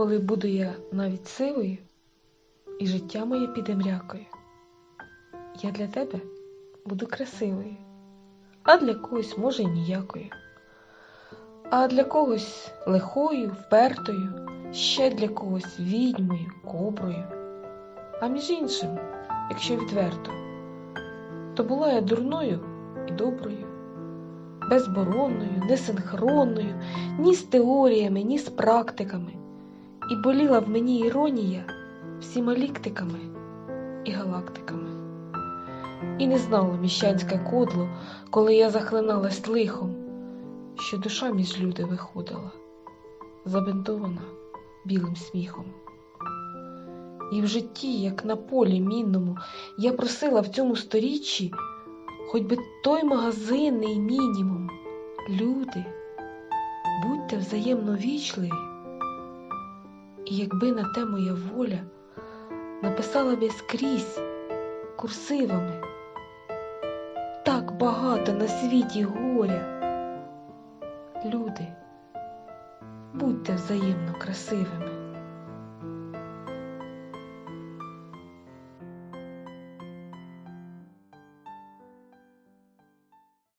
коли буду я навіть сивою, і життя моє піде мрякою. Я для тебе буду красивою, а для когось, може, ніякою. А для когось лихою, впертою, ще для когось відьмою, коброю. А між іншим, якщо відверто, то була я дурною і доброю, безборонною, несинхронною, ні з теоріями, ні з практиками, і боліла в мені іронія всіма ліктиками і галактиками. І не знало міщанське кодло, коли я захлиналась лихом, що душа між люди виходила, забинтована білим сміхом. І в житті, як на полі мінному, я просила в цьому сторіччі хоч би той магазинний мінімум. Люди, будьте взаємно вічливі. І якби на те моя воля написала б я скрізь курсивами. Так багато на світі горя. Люди, будьте взаємно красивими.